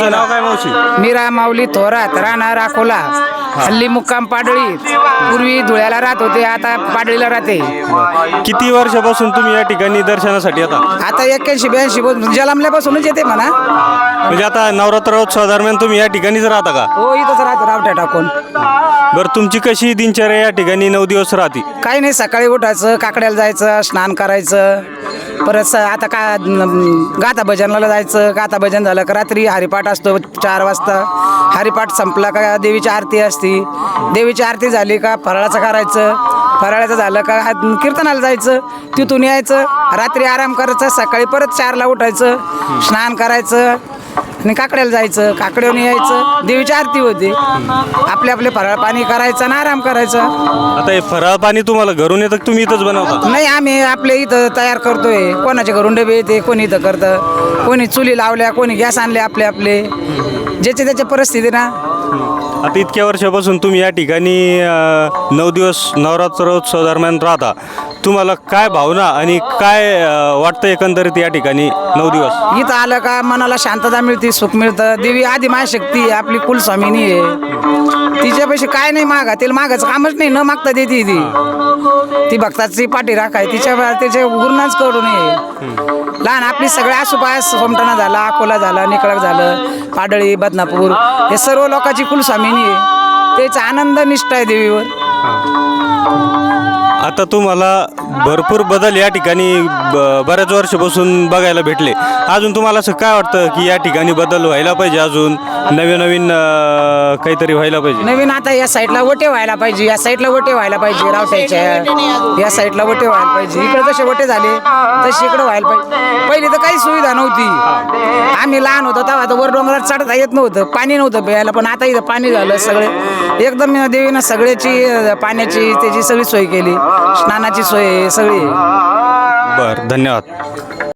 तुमचं नाव काय मावशी? मीरा माऊली थोरात राहणार अकोला हल्ली मुक्काम पाडळी. पूर्वी धुळ्याला राहत होते आता पाडळीला राहते. किती वर्षापासून तुम्ही या ठिकाणी दर्शनासाठी येता? आता एक्क्याऐंशी ब्याऐंशी जलमल्यापासूनच येते म्हणा. म्हणजे आता नवरात्रोत्सवा दरम्यान तुम्ही या ठिकाणीच राहता का? हो इथंच राहतो रावट्या टाकून. बरं तुमची कशी दिनचर्या या ठिकाणी नऊ दिवस राहते? काही नाही सकाळी उठायचं काकड्याला जायचं स्नान करायचं. परत स आता का गाथा भजनाला जायचं गाथा भजन झालं का रात्री हरिपाठ असतो चार वाजता. हरिपाठ संपला का देवीची आरती असती. देवीची आरती झाली का फराळाचं करायचं. फराळाचं झालं का हा- कीर्तनाला जायचं. तिथून यायचं. रात्री आराम करायचं. सकाळी परत चारला उठायचं. स्नान करायचं. आणि काकड्याला जायचं काकड्यावरून यायचं देवीची आरती होती. आपले आपले फराळ पाणी करायचं आणि आराम करायचा. आता हे फराळ पाणी तुम्हाला घरून येतं का तुम्ही इथंच बनवता? नाही आम्ही आपले इथं तयार करतोय. कोणाच्या घरून डबे येते कोणी इथं करतं. कोणी चुली लावल्या कोणी गॅस आणले आपले आपले. ज्याची त्याच्या परिस्थिती ना. आता इतक्या वर्षापासून तुम्ही या ठिकाणी अं, नऊ दिवस नवरात्रोत्सव दरम्यान राहता. तुम्हाला काय भावना आणि काय वाटतं एकंदरीत या ठिकाणी नऊ दिवस? इथं आलं का मनाला शांतता मिळते सुख मिळतं. देवी आधी शक्ती आहे आपली कुलस्वामिनी आहे. तिच्यापेक्षा काय नाही मागा तिला मागायचं कामच नाही न मागता देते ती. ती भक्ताची पाठी राखाय तिच्या तिच्या गुरुनाच करू नये. लहान आपली सगळ्या आसोपास सोमटाणा झाला अकोला झाला निकळक झालं पाडळी बदनापूर हे सर्व लोकांची कुलस्वामिनी आहे. त्याचा आनंद निष्ठा आहे देवीवर. आता तुम्हाला भरपूर बदल या ठिकाणी ब- बऱ्याच वर्षापासून बघायला भेटले. अजून तुम्हाला असं काय वाटतं की या ठिकाणी बदल व्हायला पाहिजे अजून? नवीन नवीन अं, काहीतरी व्हायला पाहिजे? नवीन आता या साईडला वटे व्हायला पाहिजे या साईडला वटे व्हायला पाहिजे रावट्याच्या या साईडला वटे व्हायला पाहिजे. इकडे जसे वटे झाले तसे इकडे व्हायला पाहिजे. पहिले तर काही सुविधा नव्हती. आम्ही लहान होतो तेव्हा तर वर डोंगरात चढता येत नव्हतं पाणी नव्हतं प्यायला पण आता इथं पाणी झालं सगळे. एकदम देवीनं सगळ्याची पाण्याची त्याची सगळी सोय केली. स्नानाची सोय सगळी बरं धन्यवाद.